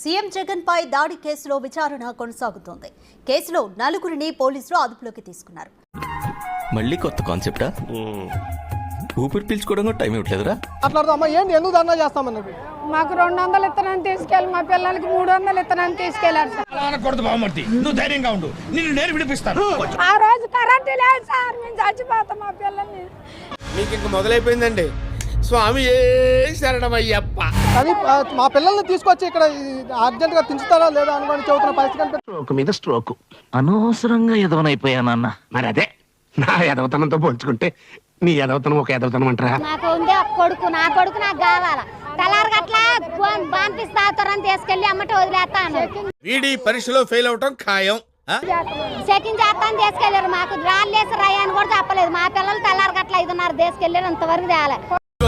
CM Jagan పై దాడి కేసులో విచారణ కొనసాగుతోంది. కేసులో నలుగురిని పోలీసులు అదుపులోకి తీసుకున్నారు. మళ్ళీ కొత్త కాన్సెప్టా? ఊపిరి పీల్చుకోవడం కూడా టైం ఇవ్వట్లేదురా? మాట్లాడదాం అమ్మా ఏంటి ఎందుకు ధర్నా చేస్తామన్నది మాకు రెండు వందలు ఇత్తనాన్ని తీసుకెళ్ళి మా పిల్లలకి మూడు వందలు ఇత్తనాన్ని తీసుకెళ్ళారు సార్. అలా అనకూడదు బావమర్తి. నువ్వు ధైర్యంగా ఉండు. నిన్ను నేను విడిపిస్తాను. ఆ రోజు కరెంటు లేదు సార్. మేము చచ్చిపోతాం మా పిల్లల్ని. మీకు ఇంక మొదలైపోయిందండి. స్వామి ఏ శరణమయ్యప్ప. అది ఆ, మా పిల్లల్ని తీసుకొచ్చి ఇక్కడ అర్జెంట్గా దించుతారా లేదా అనుకోని చెబుతున్న పరిస్థితి స్ట్రోక్ మీద స్ట్రోక్ అనవసరంగా ఎదవనైపోయానన్న మరి అదే నా ఎదవతనంతో పోల్చుకుంటే నీ ఎదవతనం ఒక ఎదవతనం అంటారా? నాకు ఉంది ఒక కొడుకు నా కొడుకు నాకు కావాలా? తీసుకెళ్ళి అమ్మట వదిలేస్తాను. వీడి పరీక్షలో ఫెయిల్ అవటం ఖాయం? చెకింగ్ చేస్తాను తీసుకెళ్ళారు మాకు రాళ్ళేసి రాయని కూడా చెప్పలేదు. మా పిల్లలు తెల్లారి గట్ల ఐదున్నర తీసుకెళ్ళారు ఇంతవరకు తేలే.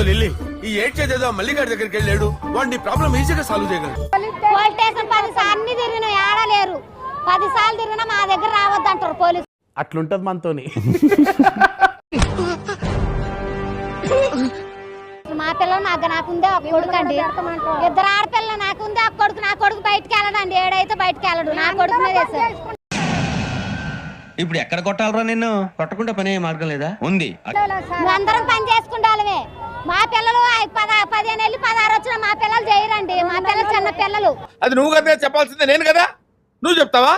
లిల్లీ ఈ ఏడ్చేదేదో మల్లిగారి దగ్గరికి వెళ్ళాడు. వాడిని ప్రాబ్లం ఈజీగా సాల్వ్ చేయగలడు. పోలీస్ స్టేషన్ పది సార్లు తిరిగిన ఏడలేరు పది సార్లు తిరిగినా మా దగ్గర రావద్దు అంటారు పోలీసు. అట్లుంటది మనతోని. మా పిల్లలు నాకు నాకుందే ఒక కొడుకు అండి ఇద్దరు ఆడపిల్లలు నాకుందే ఒక కొడుకు. నా కొడుకు బయటికి వెళ్ళడండి. ఏడైతే బయటికి వెళ్ళడు. నా కొడుకు మీద ఇప్పుడు ఎక్కడ కొట్టాలరా నిన్ను? కొట్టకుండా పనే మార్గం లేదా? ఉంది. అందరం పని చేసుకుంటామే మా పిల్లలు పదిహేను వెళ్ళి పదహారు వచ్చిన మా పిల్లలు చేయరండి. మా పిల్లలు చిన్న పిల్లలు. అది నువ్వు కదా చెప్పాల్సిందే నేను కదా? నువ్వు చెప్తావా?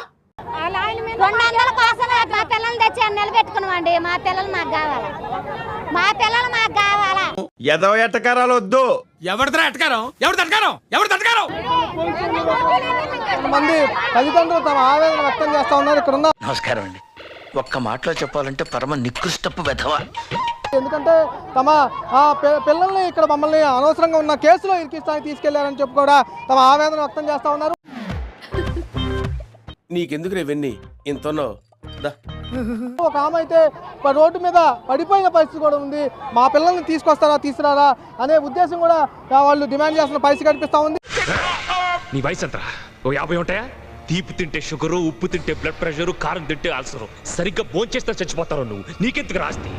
రెండు వందల కోసం మా పిల్లల్ని తెచ్చి నిలబెట్టుకున్నామండి. మా పిల్లలు మాకు కావాలా? మా పిల్లలు మాకు కావాలా? ఎదవ ఎట్టకారాలు వద్దు. ఎవరిదా ఎట్టకారం ఎవరి తటకారం ఎవరి తటకారం తల్లిదండ్రులు తమ ఆవేదన వ్యక్తం చేస్తా ఉన్నారు ఇక్కడ ఉన్న నమస్కారం అండి. ఒక్క మాటలో చెప్పాలంటే పరమ నికృష్టపు వెధవ. ఎందుకంటే తమ పిల్లల్ని ఇక్కడ మమ్మల్ని అనవసరంగా ఉన్న కేసులో ఇరికిస్తానికి తీసుకెళ్ళారని చెప్పి కూడా తమ ఆవేదన వ్యక్తం చేస్తా ఉన్నారు. నీకెందుకు రేవన్నీ ఇంతనో దా. ఒక ఆమె అయితే రోడ్డు మీద పడిపోయిన పరిస్థితి కూడా ఉంది. మా పిల్లల్ని తీసుకొస్తారా తీసుకురారా అనే ఉద్దేశం కూడా వాళ్ళు డిమాండ్ చేస్తున్న పరిస్థితి కనిపిస్తా ఉంది. నీ వయసు ఎంతరా? ఓ యాభై ఉంటాయా? తీపి తింటే షుగరు ఉప్పు తింటే బ్లడ్ ప్రెషరు కారం తింటే అల్సరు. సరిగ్గా భోంచేస్తే చచ్చిపోతారు నువ్వు. నీకెందుకు రాస్తి?